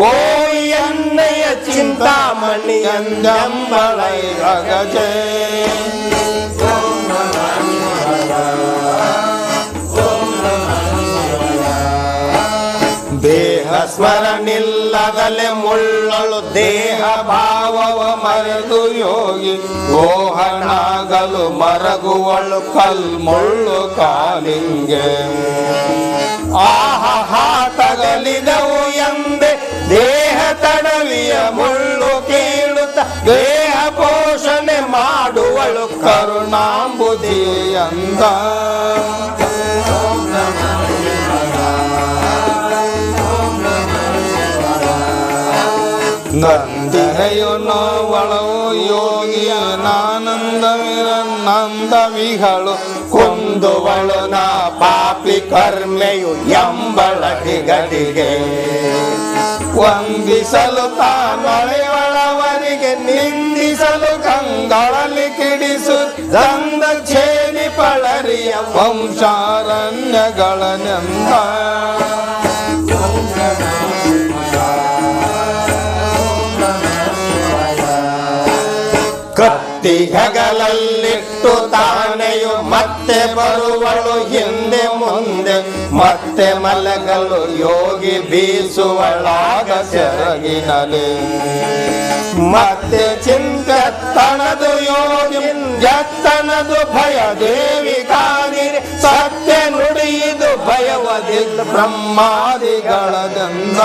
ஓய் அன்னைய சிந்தாமணி அந்தம்பளை ரகஜே ಸ್ಮರಣಿಲ್ಲದಲೆ ಮುಳ್ಳಳು ದೇಹ ಭಾವವ ಮರೆದು ಯೋಗಿ. ಗೋಹನಾಗಲು ಮರಗುವಳು ಕಲ್ಮುಳ್ಳು ಕಾಲಿಂಗೆ. ಆಹಾ ತಗಲಿದವು ಎಂದೆ ದೇಹ ತಡವಿಯ ಮುಳ್ಳು ಕೀಳುತ್ತ ದೇಹ ಪೋಷಣೆ ಮಾಡುವಳು ಕರುಣಾಂಬುದಿ ಅಂದ ಒಳವು ನೋವಳವು ನಂದವಿಗಳು ಕೊಂದುವಳು ನಾ ಪಾಪಿ ಕರ್ಮೆಯು ಎಂಬಳಟಿಗಟಿಗೆ ವಂದಿಸಲು ತಾನೊಳೆಯವಳವರಿಗೆ ನಿಂದಿಸಲು ಕಂಗಳಲ್ಲಿ ಕಿಡಿಸು ದಂದ ಛೇನಿ ಪಳರಿಯ ವಂಶಾರಣ್ಯಗಳನೆಂದ. ಕತ್ತಿ ಹೆಗಲಲ್ಲಿಟ್ಟು ತಾನೆಯು ಮತ್ತೆ ಬರುವಳು ಹಿಂದೆ ಮುಂದೆ. ಮತ್ತೆ ಮಲಗಲು ಯೋಗಿ ಬೀಸುವಳಾಗ ಸೆರಗಿನಲಿ. ಮತ್ತೆ ಚಿಂತನದು ಯೋಗಿ, ಎತ್ತನದು ಭಯ ದೇವಿ ಕಾದಿರಿ. ಸತ್ಯ ನುಡಿಯುದು ಭಯವದಿಲ್ಲ ಬ್ರಹ್ಮಾದಿಗಳದಂದ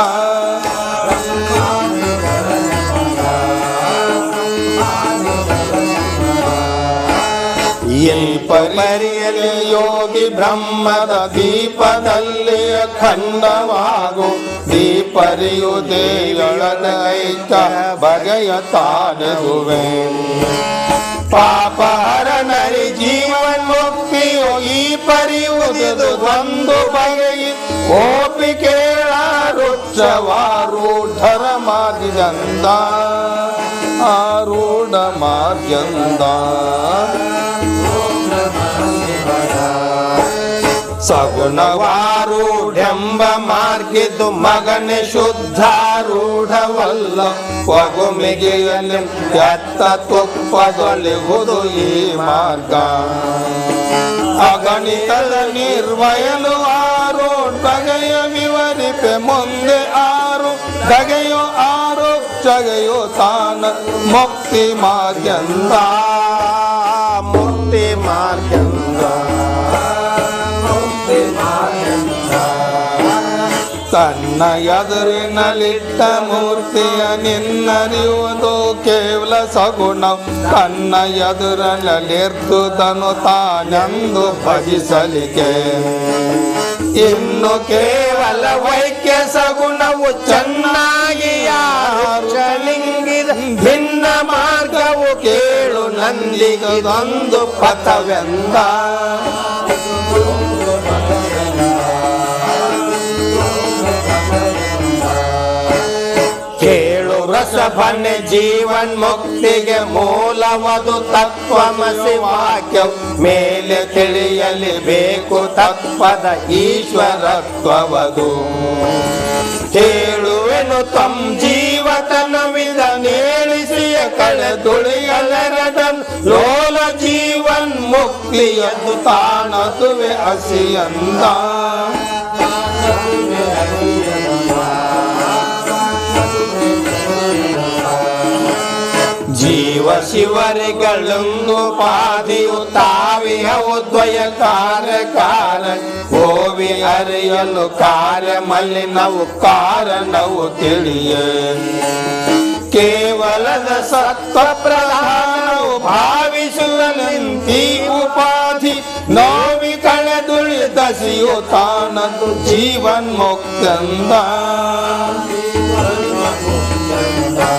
ಪರಿಯಲ್ಲಿ ಯೋಗಿ ಬ್ರಹ್ಮದ ದೀಪದಲ್ಲಿ ಖಂಡವಾಗು ದೀಪರಿಯು ದೇವಳದೈಕ ಬಗೆಯ ತಾನೆದುವೆ ಪಾಪಹರನರಿ ಜೀವನ್ ಮುಕ್ತಿಯು ಈ ಪರಿಯುವುದು ಒಂದು ಬಗೆಯ ಓಪಿಕೇಳ ರುಚ್ಚವಾರೂಢರ ಮಾರ್ಗಂದ ಆರೂಢ ಮಾರ್ಗಂದ ಸಗುಣವಾರೂಢೆಂಬ ಮಾರ್ಗಿದ್ದು ಮಗನೆ ಶುದ್ಧಾರೂಢವಲ್ಲ. ಪಗುಮಿಗೆಯಲ್ಲಿ ಎತ್ತ ತುಪ್ಪದೊಲಿಹುದು ಈ ಮಾರ್ಗ. ಅಗಣಿತದ ನಿರ್ವಯಲು ಆರು ಬಗೆಯ ವಿವರಿಪೆ ಮುಂದೆ ಆರು ಬಗೆಯೋ ಆರು ಜಗೆಯೋ ತಾನ ಮುಕ್ತಿ ಮಾರ್ಗಂದ. ಮಾರ್ಗಂದ ತನ್ನ ಎದುರಿನಲ್ಲಿಟ್ಟ ಮೂರ್ತಿಯ ನಿನ್ನರಿಯುವುದು ಕೇವಲ ಸಗುಣ. ತನ್ನ ಎದುರಲ್ಲಿರ್ದುದನು ತಾನೆಂದು ಭಜಿಸಲಿಕೆ ಇನ್ನು ಕೇವಲ ವೈಕ್ಯ ಸಗುಣವು ಚೆನ್ನಾಗಿ ನಂದಿಗದೊಂದು ಪಥವೆಂದ. ಕೇಳು ರಸಭನೆ ಜೀವನ್ ಮುಕ್ತಿಗೆ ಮೂಲವದು ತತ್ವಮಸಿ ವಾಕ್ಯ ಮೇಲೆ ತಿಳಿಯಲಿ ಬೇಕು ತತ್ವದ ಈಶ್ವರತ್ವವದು. ಕೇಳುವೆನು ತಂ ಜೀವತನವಿದ ನೇಳಿಸಿಯ ಕಳೆದುಳಿಯಲೆರಡನ್ ಲೋಲ ಜೀವನ್ ಮುಕ್ತಿಯದು ತಾನದುವೆ ಹಸಿಯಂದ. ಜೀವ ಶಿವರಿಗಳನ್ನು ಪಾದಿಯು ಉದ್ವಯ ದ್ವಯ ಕಾರ್ಯಕಾರ. ಕೋವಿ ಅರಿಯಲು ಕಾರ್ಯ ಮಲ್ಲಿನವು ಕಾರಣವು ತಿಳಿಯ. ಕೇವಲದ ಸತ್ವ ಭಾವಿಸುವ ನಿಂತಿ ಉಪಾಧಿ ನೋವಿ ಕಳೆದುಳಿದಸಿಯು ತಾನದು ಜೀವನ್ ಮುಕ್ತಂದ